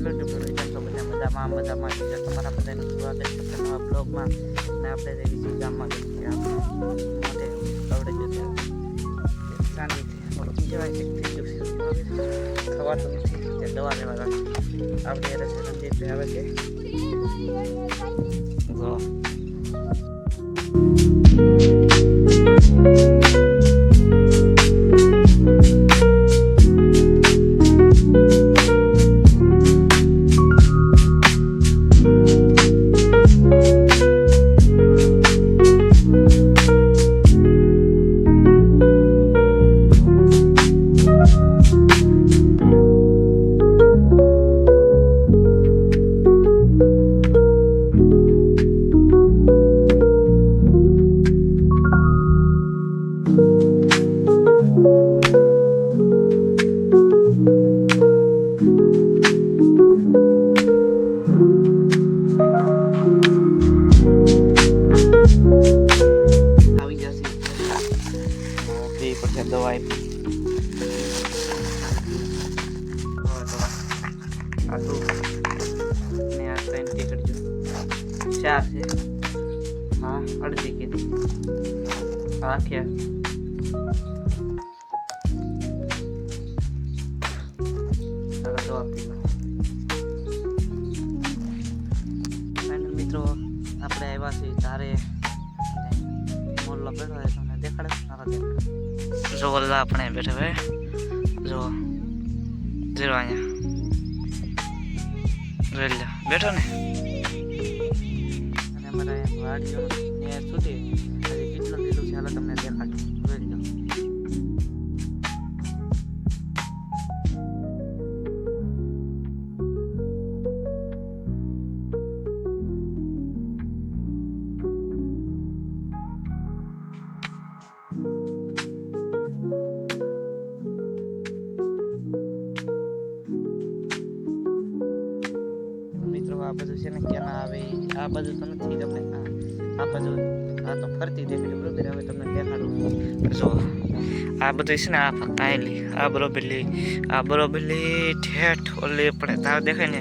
Hello ટુકડો કેમ છો બધા મજામાં મજામાં છે. તમારા બધાનું સ્વાગત છે નવા બ્લોગમાં. ને આપણે જે વિશે ગામમાં માટે આવડે જશે ઓલું કહેવાય છે ખવાતું નથી, તે દવા લેવા રાખી આપણે રસે રણજીતભાઈ આવે છે. Thank આવી ચાર છે. હા, અડધી કીધી રાખ્યા ચાલો દવા પી લો ફાઇનલ મિત્રો, આપણે આવ્યા છીએ તારે મોલ્લો બેઠો છે, તમને દેખાડે? સારો દેખાડે. જો જીરો અહીંયા. બેઠો ને? વાડીઓ ને સુધી હજી કેટલું લીધું છે. હાલો તમને દેખાડું. આ બધું છે ને ક્યાં આવે આ બધું તો નથી તમને. આ જો આ તો ફરતી દેખાડી બરોબર હવે તમને દેખાડું જો આ બધું છે ને આ ફક્ત આયેલી આ બરોબરલી આ બરોબરલી ઠેઠ ઓલી પણ તાર દેખાય ને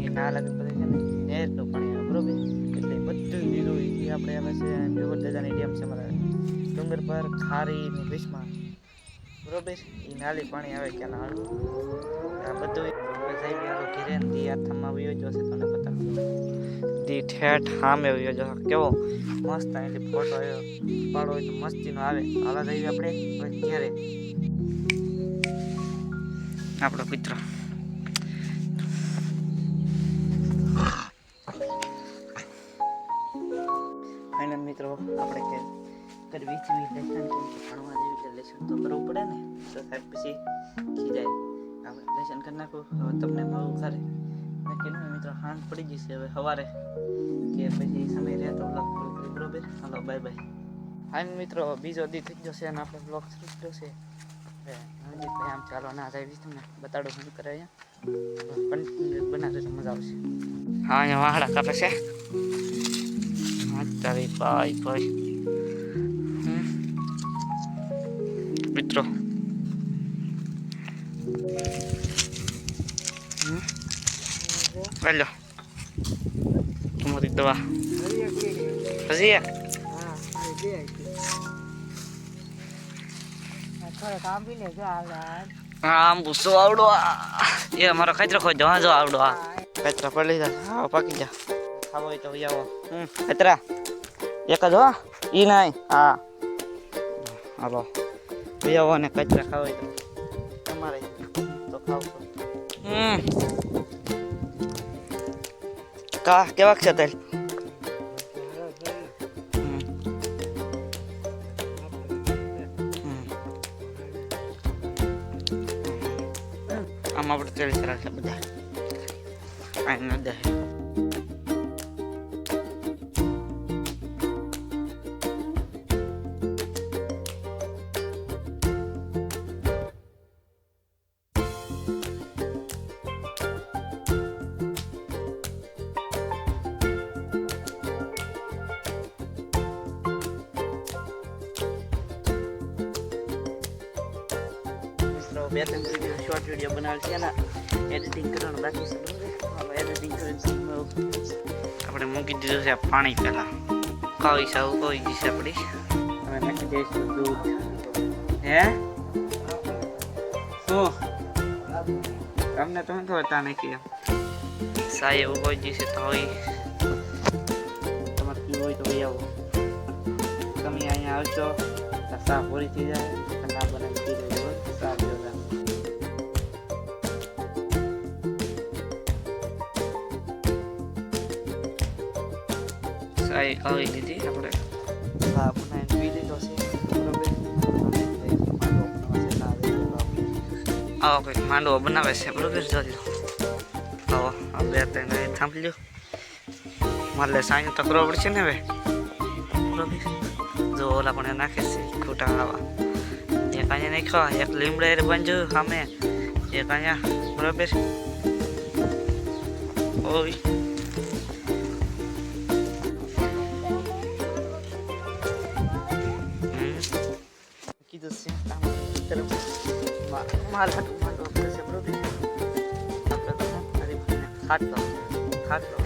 એ ના લાગે બધું છે ને નેરનું પાણી બરોબર એટલે બધું લીલું એ આપણે આવે છે જોગર દાદાની ડેમ છે અમારા ડુંગર પર ખારી ને ભીસમાં બરોબર એ નાલી પાણી આવે કે ના આ બધું ઘેરે દી વયો જશે તમને બતાવું દી ઠેઠ સામે વયો જશે. કેવો મસ્ત અહીંથી ફોટો પાડો હોય તો મસ્તીનો આવે. હાલા થઈ આપણે. ક્યારે? આપણો મિત્ર. ફાઇનલ મિત્રો, આપણે કે કરવી છે લેસન ભણવા જેવી લેસન તો કરવું પડે ને? તો સાહેબ પછી આપણે લેસન કરી નાખું. તમને મળું ઘરે. મેં કીધું મિત્રો હાંજ પડી જશે હવે સવારે. કે પછી સમય રહે તો બ્લોક બરોબર? હાલો બાય બાય હાઈ મિત્રો, બીજો દી થઈ જશે અને આપણે શરૂ કર્યો છે. હવે આમ ચાલો, ના જાય તમને બતાડો, શું કરે અહીંયા? પણ બનાવે તો મજા આવશે. હા, અહીંયા વાહડા કાપે છે. હા, તારી ભાઈ ભાઈ. મિત્રો હમ. લો તમારી દવા હજી એક આમ ગુસ્સો આવડો. એ અમારો કચરો ખોઈ જો જો આવડો આ કચરા પડી જા હા પાકી જા ખાવો તો આવો હમ કચરા એક જ હો ઈ નહીં હા હાલો આવો ને કચરા ખાવો તો તમારે તો ખાવ હમ કા કેવાક છે તેલ હમ. હમ. આમ આપણે તેલ રાખે બે ત્રણ શોર્ટ વીડિયો બનાવેલ છે ને એડિટિંગ કરવાનું બાકી છે. એડિટિંગ કરીને આપણે મૂકી દીધું છે પાણી પહેલાં. કઈ છે આવું કોઈ જશે આપણી. હવે નાખી દઈશું દૂધ. હે? શું? તમને તમે ખબર તા નાખી સાહેબ એવું કોઈ જશે તો હોય. તમારે પીવું હોય તો ભાઈ આવો. તમે અહીંયા આવશો સાફ પૂરી થઈ જાય. ચાય આવી લીધી આપણે હા બનાવીને પી લીધો છે આવો કંઈક માંડવો બનાવે છે બરોબર જોજો આવો આ બે ત્રણ થાંભલી લ્યો મારે સાંજ તો કરવો પડશે ને હવે બરોબર જો ઓલા પણ નાખે છે ખોટા આવા એક અહીંયા નાખ્યો એક લીમડા એ બાંધ્યો સામે એક અહીંયા બરોબર ઓય કીધું છે તો ખાટલો ખાટલો